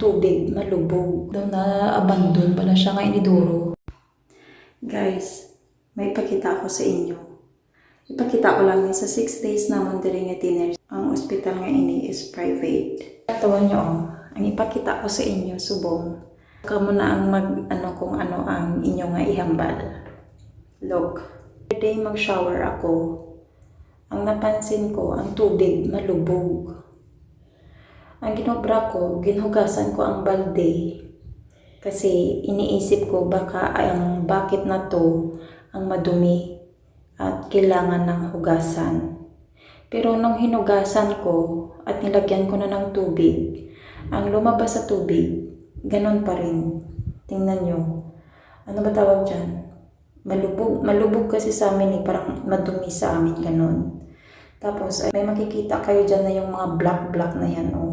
tubig, malubog. Daw na abandon pala siya nga iniduro. Guys, may ipakita ako sa inyo. Ipakita ko lang sa 6 days naman diri nga tiners. Ang ospital nga ini is private. Tawa nyo, oh. ang ipakita ko sa inyo, subong. Kamo na ang mag, ano kung ano ang inyo nga ihambal. Look, every day mag-shower ako, ang napansin ko, ang tubig malubog. Ang ginobra ko, ginhugasan ko ang balde. Kasi iniisip ko baka ang bakit na to ang madumi at kailangan ng hugasan. Pero nung hinugasan ko at nilagyan ko na ng tubig, ang lumabas sa tubig, ganon pa rin. Tingnan nyo. Ano ba tawag dyan? Malubog, malubog kasi sa amin eh, parang madumi sa amin, ganon. Tapos, ay, may makikita kayo dyan na yung mga black-black na yan, oh.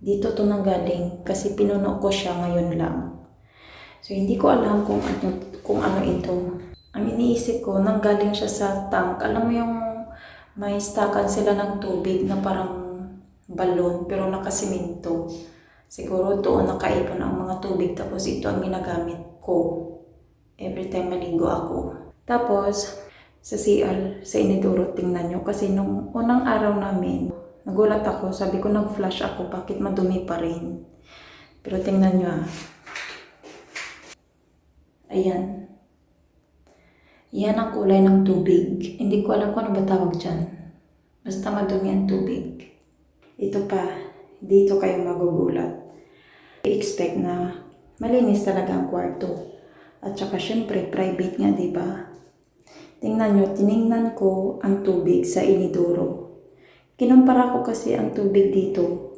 Dito to nang galing kasi pinuno ko siya ngayon lang. So, hindi ko alam kung ano, kung ano ito. Ang iniisip ko, nang galing siya sa tank, alam mo yung may stakan sila ng tubig na parang balon pero nakasiminto. Siguro doon nakaipon ang mga tubig tapos ito ang ginagamit ko every time maligo ako. Tapos, sa CR, sa iniduro, tingnan nyo. Kasi nung unang araw namin, nagulat ako. Sabi ko, nag-flash ako. Bakit madumi pa rin? Pero tingnan nyo ah. Ayan. Yan ang kulay ng tubig. Hindi ko alam kung ano ba tawag dyan. Basta madumi ang tubig. Ito pa, dito kayo magugulat. I-expect na malinis talaga ang kwarto. At saka syempre, private nga, di ba? Tingnan nyo, tiningnan ko ang tubig sa inidoro. Kinumpara ko kasi ang tubig dito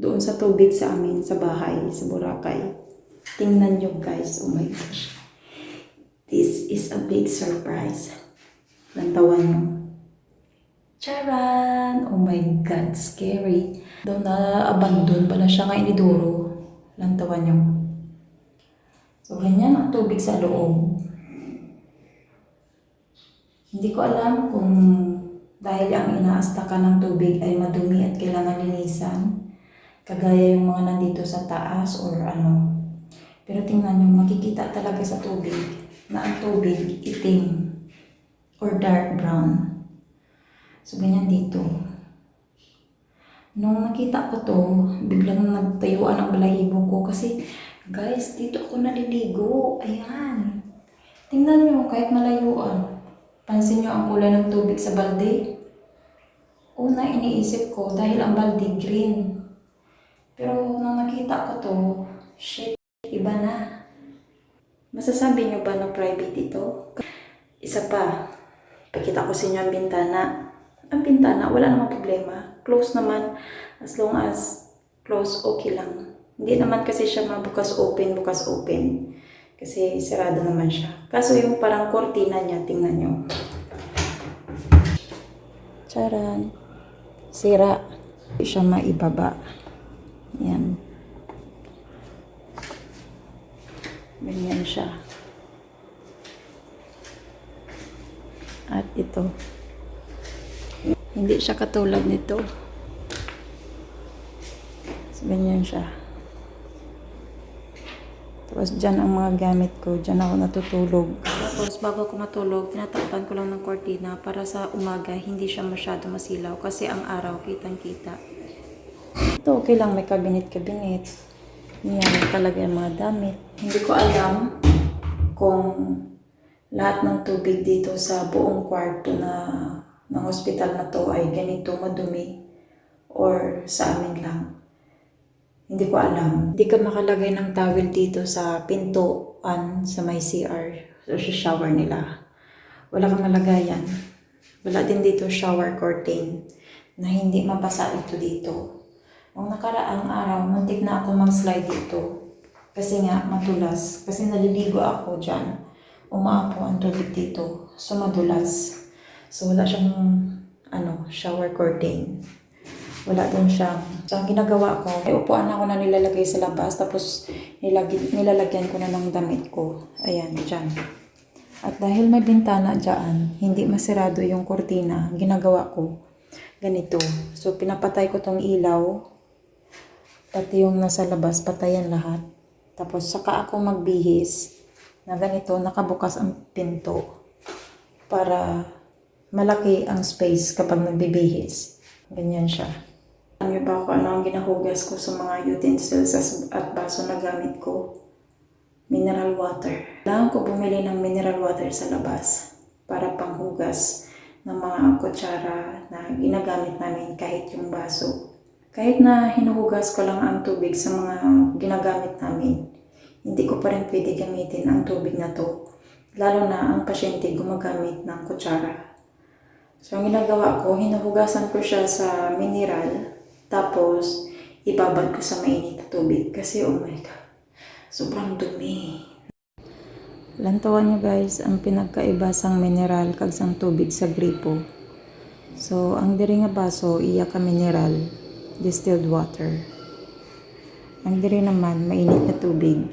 doon sa tubig sa amin, sa bahay, sa Boracay. Tingnan nyo guys, oh my gosh. This is a big surprise. Lantawan nyo. Charan! Oh my God, scary. Doon na abandon pala siya nga inidoro. Lantawan nyo. So, ganyan ang tubig sa loob. Hindi ko alam kung dahil ang inaastakan ng tubig ay madumi at kailangan linisan. Kagaya yung mga nandito sa taas or ano. Pero tingnan nyo, makikita talaga sa tubig na ang tubig itim or dark brown. So, ganyan dito. Nung nakita ko to, biglang nagtayuan ang balahibo ko kasi, guys, dito ako naliligo. Ayan. Tingnan nyo, kahit malayuan. Pansin nyo ang kulay ng tubig sa balde? Una, iniisip ko dahil ang balde green. Pero nung nakita ko to, shit, iba na. Masasabi nyo ba na private ito? Isa pa, pakita ko sa inyo ang bintana. Ang bintana, wala namang problema. Close naman, as long as close, okay lang. Hindi naman kasi siya mabukas open, bukas open. Kasi sarado naman siya. Kaso yung parang kortina niya, tingnan nyo. Charan. Sira. Hindi siya maibaba. Yan. Ganyan siya. At ito. Hindi siya katulad nito. So, ganyan siya. Tapos dyan ang mga gamit ko. Dyan ako natutulog. Tapos bago ako matulog, tinatakpan ko lang ng kortina para sa umaga hindi siya masyado masilaw kasi ang araw kitang-kita. Ito okay lang, may kabinet-kabinet. Yan, talaga yung mga damit. Hindi ko alam kung lahat ng tubig dito sa buong kwarto na ng hospital na to ay ganito madumi or sa amin lang. Hindi ko alam. Hindi ka makalagay ng towel dito sa pintuan sa may CR o sa shower nila. Wala kang malagayan. Wala din dito shower curtain na hindi mabasa ito dito. Nung nakaraang araw, muntik na ako mag-slide dito. Kasi nga, matulas. Kasi naliligo ako dyan. Umaapo ang tubig dito. So, madulas. So, wala siyang ano, shower curtain. Wala din siyang... So, ang ginagawa ko, may upuan ako na nilalagay sa labas. Tapos, nilagyan, nilalagyan ko na ng damit ko. Ayan, dyan. At dahil may bintana dyan, hindi masirado yung kortina, ginagawa ko ganito. So, pinapatay ko tong ilaw. pati yung nasa labas, patayan lahat. Tapos saka ako magbihis na ganito, nakabukas ang pinto para malaki ang space kapag nagbibihis. Ganyan siya. Ba kung ano ang ginahugas ko sa mga utensils at baso na gamit ko? Mineral water. Kailangan ko bumili ng mineral water sa labas para panghugas ng mga kutsara na ginagamit namin kahit yung baso. Kahit na hinuhugas ko lang ang tubig sa mga ginagamit namin, hindi ko pa rin pwede gamitin ang tubig na to. Lalo na ang pasyente gumagamit ng kutsara. So, ang ginagawa ko, hinuhugasan ko siya sa mineral, tapos ibabad ko sa mainit na tubig. Kasi, oh my God, sobrang dumi. Lantawan nyo guys, ang pinagkaiba sang mineral kag sang tubig sa gripo. So, ang diri nga baso, iya ka mineral, distilled water. Ang diri naman, mainit na tubig.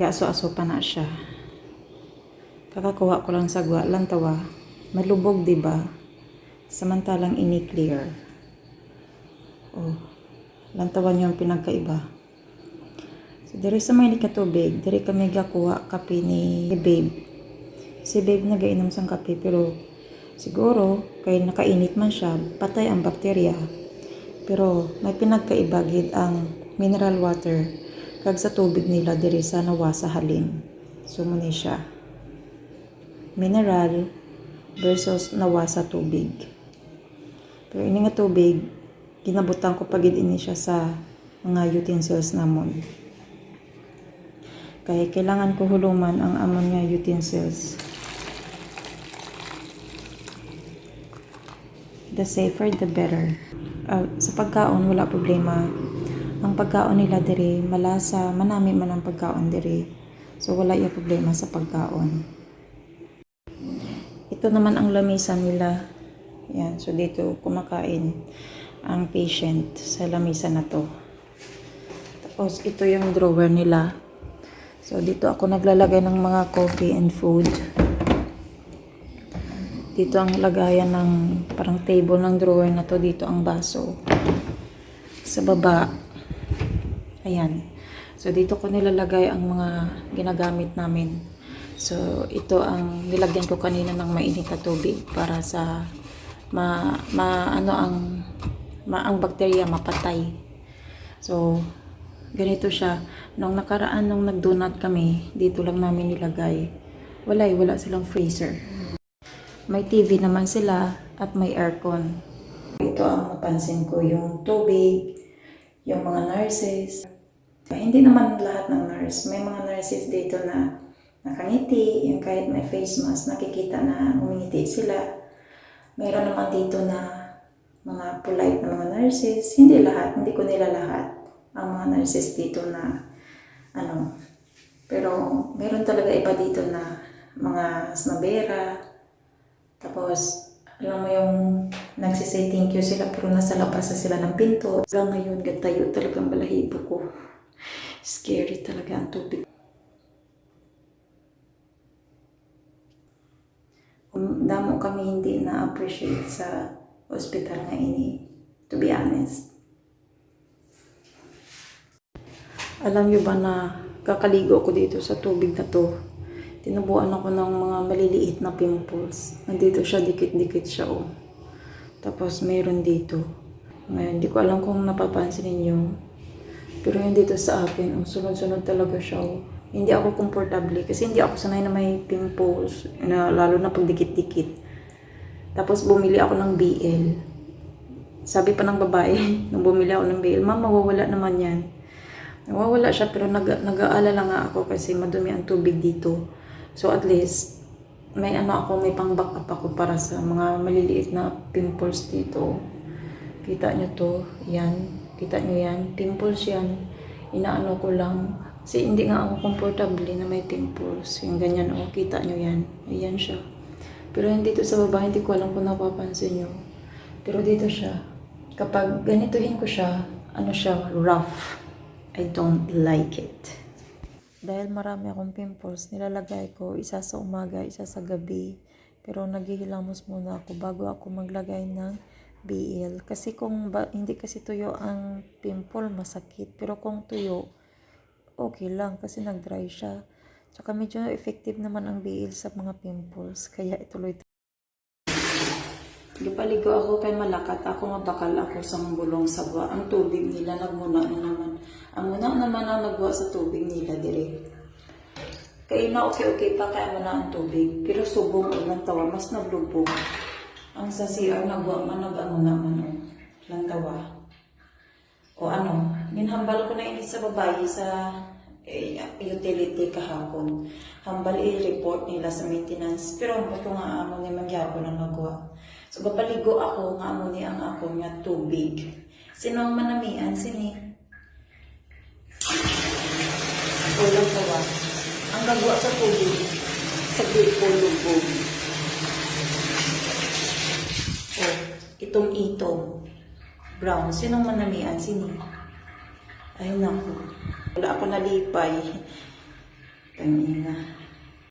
Gaso-aso pa na siya. Kakakuha ko lang sa gwa, lantawa. Malubog, di ba? Samantalang ini-clear. Oh, lantawan yung pinagkaiba. So, diri sa may ka tubig, diri kami gakuha kape ni Babe. Si Babe nagainom sang kape, pero siguro, kay nakainit man siya, patay ang bakterya. Pero may pinagkaiba gid ang mineral water kag sa tubig nila diri sa nawasa halin. So muna siya. Mineral versus nawasa tubig. Pero ini nga tubig, ginabutan ko pagid ini siya sa mga utensils namon. Kaya kailangan ko huluman ang amon nga utensils. The safer, the better. Ah, sa pagkaon, wala problema. Ang pagkaon nila diri, malasa, manami man ang pagkaon diri. So, wala yung problema sa pagkaon. Ito naman ang lamisa nila. Yan, so dito kumakain ang patient sa lamisa na to. Tapos, ito yung drawer nila. So, dito ako naglalagay ng mga coffee and food. Dito ang lagayan ng parang table ng drawer na to. Dito ang baso. Sa baba. Ayan. So, dito ko nilalagay ang mga ginagamit namin. So, ito ang nilagyan ko kanina ng mainit na tubig para sa ma, ma ano ang ma, ang bakterya mapatay. So, ganito siya. Nung nakaraan, nung nag-donut kami, dito lang namin nilagay. Wala wala silang freezer. May TV naman sila at may aircon. Ito ang napansin ko, yung tubig, yung mga nurses. Hindi naman lahat ng nurse. May mga nurses dito na nakangiti, yung kahit may face mask, nakikita na umingiti sila. Mayroon naman dito na mga polite na mga nurses. Hindi lahat, hindi ko nila lahat ang mga nurses dito na ano. Pero meron talaga iba dito na mga snobera, tapos, alam mo yung nagsisay thank you sila pero nasa labas na sila ng pinto. Hanggang ngayon, gatayo talagang balahibo ko. Scary talaga ang tubig. Damo kami hindi na-appreciate sa hospital nga ini. To be honest. Alam niyo ba na kakaligo ko dito sa tubig na to? Tinubuan ako ng mga maliliit na pimples. Nandito siya, dikit-dikit siya oh. Tapos mayroon dito. Ngayon, hindi ko alam kung napapansin ninyo. Pero yung dito sa akin, ang sunod-sunod talaga siya oh. Hindi ako komportable kasi hindi ako sanay na may pimples, na lalo na pag dikit-dikit. Tapos bumili ako ng BL. Sabi pa ng babae, nung bumili ako ng BL, Ma'am, mawawala naman yan. Nawawala siya pero nag nag-aalala nga ako kasi madumi ang tubig dito. So at least may ano ako, may pang backup ako para sa mga maliliit na pimples dito. Kita nyo to, yan. Kita nyo yan, pimples yan. Inaano ko lang. Kasi hindi nga ako comfortable na may pimples. Yung ganyan, oh, kita nyo yan. Ayan siya. Pero yung dito sa baba, hindi ko alam kung napapansin nyo. Pero dito siya. Kapag ganituhin ko siya, ano siya, rough. I don't like it. Dahil marami akong pimples, nilalagay ko isa sa umaga, isa sa gabi. Pero naghihilamos muna ako bago ako maglagay ng BL. Kasi kung ba, hindi kasi tuyo ang pimple, masakit. Pero kung tuyo, okay lang kasi nag-dry siya. Tsaka medyo effective naman ang BL sa mga pimples. Kaya ituloy Gapaligo ako kay malakat ako nga bakal ako sa bulong sa buwa. Ang tubig nila nagmuna na naman. Ang muna naman ang nagwa sa tubig nila dire. Kaya na okay-okay pa kaya mo na ang tubig. Pero subong ulang tawa, mas naglubog. Ang sa CR nagwa man nag-ano naman o. Lang tawa. O ano, ginhambal ko na ini sa babae sa utility kahapon. Hambal i-report nila sa maintenance. Pero ang ko nga amo ni mangyapon ang nagwa. So, gapaligo ako nga amo ni ang ako nga tubig. Sino ang manamian? Sini? Ulang tawa. Ang gagawa sa tubig. Sa gripo lubog. Oh, itong itong. Brown. Sinong manamian? Sini? Ay, naku. Wala ako nalipay. Kanina.